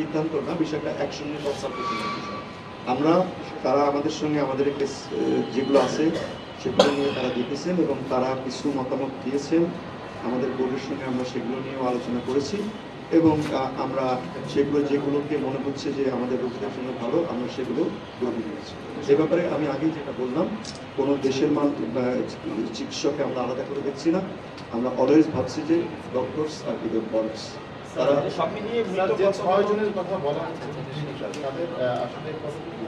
সিদ্ধান্ত বিষয়টা একসঙ্গে বিষয় আমরা, তারা আমাদের সঙ্গে আমাদের একটা যেগুলো আছে, সেগুলো নিয়ে তারা দেখেছেন এবং তারা কিছু মতামত দিয়েছেন। আমাদের বোর্ডের সঙ্গে আমরা সেগুলো নিয়েও আলোচনা করেছি এবং আমরা সেগুলো, যেগুলোকে মনে হচ্ছে যে আমাদের রোগীদের জন্য ভালো, আমরা সেগুলো গ্রহণ করেছি। সে ব্যাপারে আমি আগেই যেটা বললাম, কোনো দেশের মান চিকিৎসককে আমরা আলাদা করে দেখছি না। আমরা অলওয়েজ ভাবছি যে ডক্টরস আর উইদাউট বর্ডার্স তারা সব মিলিয়ে স্যার, যে ছয় জনের কথা বলা হচ্ছে তাদের আহ, আসলে কতটুকু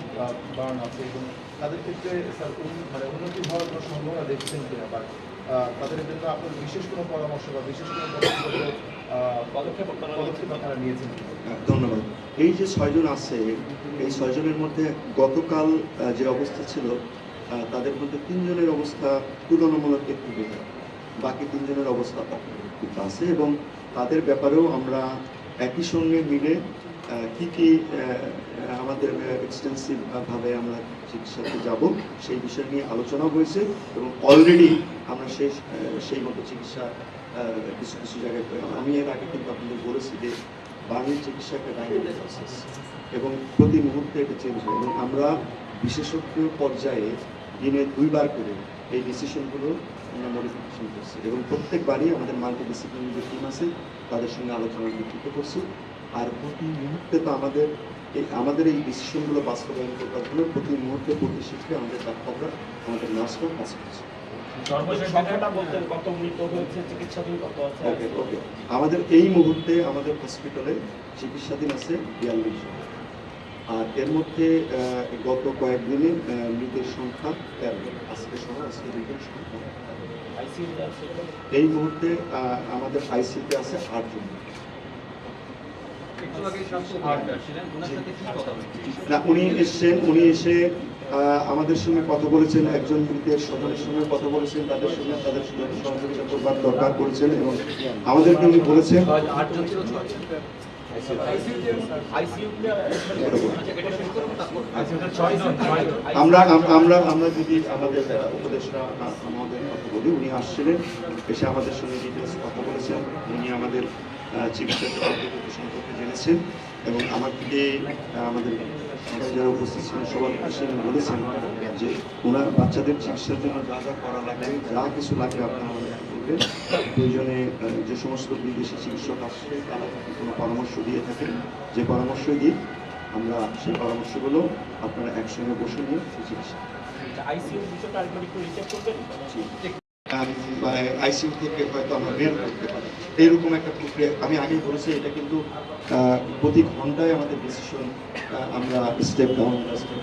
বার্ন আছে এবং তাদের ক্ষেত্রে স্যার মানে উন্নতি হওয়ার কোনো সম্ভাবনা দেখছেন কিনা? বা আহ, তাদের জন্য আপনার বিশেষ কোনো পরামর্শ বা বিশেষ কোনো পদক্ষেপ, আহ, পদক্ষেপ আপনারা নিয়েছেন? ধন্যবাদ। এই যে ছয়জন আছে এই ছয়জনের মধ্যে গতকাল যে অবস্থা ছিল তাদের মধ্যে তিনজনের অবস্থা তুলনামূলক একটু বেটার। বাকি তিনজনের অবস্থা আছে এবং তাদের ব্যাপারেও আমরা একই সঙ্গে মিলে কি কি আমাদের এক্সটেন্সিভ ভাবে আমরা চিকিৎসাতে যাব সেই বিষয় নিয়ে আলোচনা হয়েছে এবং অলরেডি আমরা সেই সেই মতো চিকিৎসা কিছু কিছু জায়গায় আমি এর আগে কিন্তু আপনাদের বলেছি যে বাংলার চিকিৎসা একটা এবং প্রতি মুহূর্তে এটা চেঞ্জ হয় এবং আমরা বিশেষজ্ঞ পর্যায়ে দিনে দুইবার করে এই ডিসিশনগুলো আমরা মডিফিকেশন করছি। এবং প্রত্যেকবারই আমাদের মাল্টি ডিসিপ্লিনারি যে টিম আছে তাদের সঙ্গে আলোচনা বিকৃত করছি। আর প্রতি মুহূর্তে তো আমাদের এই আমাদের এই ডিসিশনগুলো বাস্তবায়ন করার জন্য প্রতি মুহূর্তে প্রতি শিফটে আমাদের ডাক্তাররা আমাদের নার্সরা কাজ করছে। আমাদের এই মুহূর্তে আমাদের হসপিটালে চিকিৎসাধীন আছে বিয়াল্লিশ জন। আর এর মধ্যে গত কয়েকদিনে মৃতের সংখ্যা তেরো আজকে সহ আজকে মৃতের সংখ্যা এই মুহূর্তে আমাদের আইসিতে আছে আটজন না উনি এসছেন উনি এসে আমাদের সঙ্গে কথা বলেছেন একজন মৃতের স্বজনের সঙ্গে কথা বলেছেন তাদের সঙ্গে তাদের সঙ্গে সহযোগিতা করবার দরকার করেছেন এবং আমাদেরকে উনি বলেছেন। আমরা আমরা আমরা যদি আমাদের উপদেষ্টা আমাদের কথা বলি উনি আসছিলেন এসে আমাদের সঙ্গে ডিটেলস কথা বলেছেন উনি আমাদের আহ, চিকিৎসা সম্পর্কে জেনেছেন এবং আমার থেকে আমাদের সবাই যারা উপস্থিত ছিলেন সবার কাছে উনি বলেছেন যে ওনার বাচ্চাদের চিকিৎসার জন্য যা যা করা লাগে যা কিছু লাগে আপনারা আমাদের বলবেন প্রয়োজনে যে সমস্ত বিদেশি চিকিৎসক আসছে তারা কোনো পরামর্শ দিয়ে থাকেন যে পরামর্শ দিই আমরা সেই পরামর্শগুলো আপনারা একসঙ্গে বসে নিয়ে সেই চিকিৎসা করবেন? আইসিইউ থেকে হয়তো আমরা বের করতে পারি। এইরকম একটা প্রক্রিয়া আমি আগেই বলেছি এটা কিন্তু আহ, প্রতি ঘন্টায় আমাদের ডিসিশন আমরা স্টেপ ডাউন স্টেপ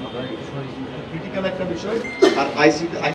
ক্রিটিক্যাল একটা বিষয়। আর আইসিইউ